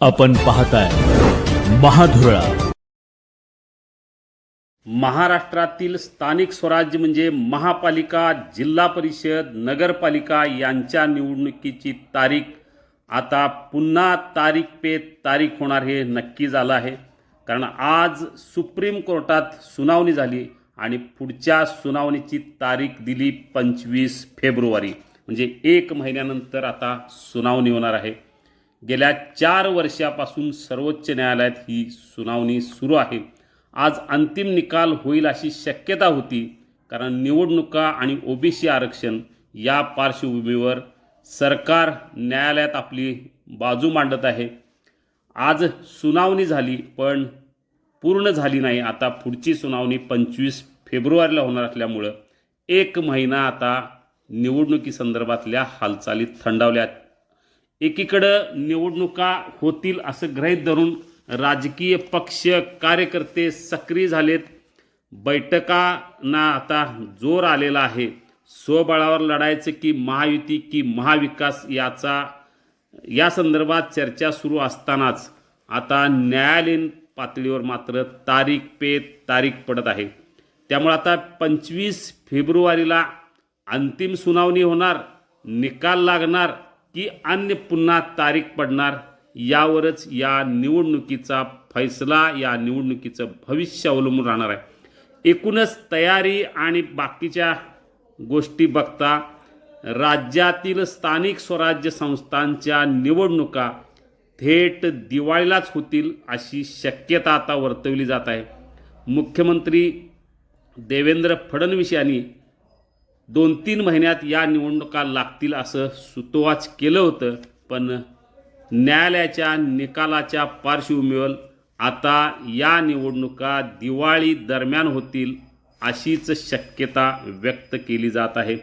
आपण पाहताय महाधुरळा. महाराष्ट्रातील स्थानिक स्वराज्य म्हणजे महापालिका जिल्हा परिषद नगरपालिका यांच्या निवडणुकीची तारीख. आता पुन्हा तारीख पे तारीख होणार हे नक्की झालं आहे. कारण आज सुप्रीम कोर्टात सुनावणी झाली आणि पुढच्या सुनावणीची तारीख दिली पंचवीस फेब्रुवारी. म्हणजे एक महिन्यानंतर आता सुनावणी होणार आहे. गेल्या चार वर्षापासून सर्वोच्च न्यायालयात ही सुनावणी सुरू आहे. आज अंतिम निकाल होईल अशी शक्यता होती कारण निवडणुका आणि ओबीसी आरक्षण या पार्श्वभूमीवर सरकार न्यायालयात आपली बाजू मांडत आहे. आज सुनावणी झाली पण पूर्ण झाली नाही. आता पुढची सुनावणी पंचवीस फेब्रुवारीला होणार असल्यामुळं एक महिना आता निवडणुकीसंदर्भातल्या हालचाली थंडावल्यात. एकीकडं निवडणुका होतील असं गृहीत धरून राजकीय पक्ष कार्यकर्ते सक्रिय झालेत. बैठकांना आता जोर आलेला आहे. स्वबळावर लढायचं की महायुती की महाविकास याचा या संदर्भात चर्चा सुरू असतानाच आता न्यायालयीन पातळीवर मात्र तारीख पे तारीख पडत आहे. त्यामुळे आता पंचवीस फेब्रुवारीला अंतिम सुनावणी होणार निकाल लागणार की अन्य पुन्हा तारीख पडणार यावरच या निवडणुकीचा फैसला या निवडणुकीचं भविष्य अवलंबून राहणार आहे. एकूणच तयारी आणि बाकीच्या गोष्टी बघता राज्यातील स्थानिक स्वराज्य संस्थांच्या निवडणुका थेट दिवाळीलाच होतील अशी शक्यता आता वर्तवली जात आहे. मुख्यमंत्री देवेंद्र फडणवीस यांनी दोन तीन महिन्यात या निवडणुका लागतील असं सुतोवाच केलं होतं पण न्यायालयाच्या निकालाच्या पार्श्वभूमीवर आता या निवडणुका दिवाळी दरम्यान होतील अशीच शक्यता व्यक्त केली जात आहे.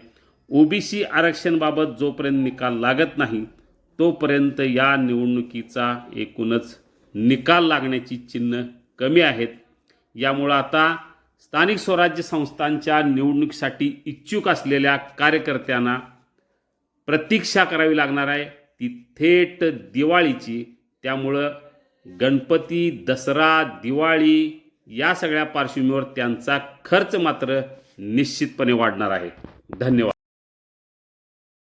ओबीसी आरक्षणबाबत जोपर्यंत निकाल लागत नाही तोपर्यंत या निवडणुकीचा एकूणच निकाल लागण्याची चिन्ह कमी आहेत. यामुळं आता स्थानिक स्वराज्य संस्थांच्या निवडणुकीसाठी इच्छुक असलेल्या कार्यकर्त्यांना प्रतीक्षा करावी लागणार आहे. ती थेट दिवाळीची. त्यामुळं गणपती दसरा दिवाळी या सगळ्या पार्श्वभूमीवर त्यांचा खर्च मात्र निश्चितपणे वाढणार आहे. धन्यवाद.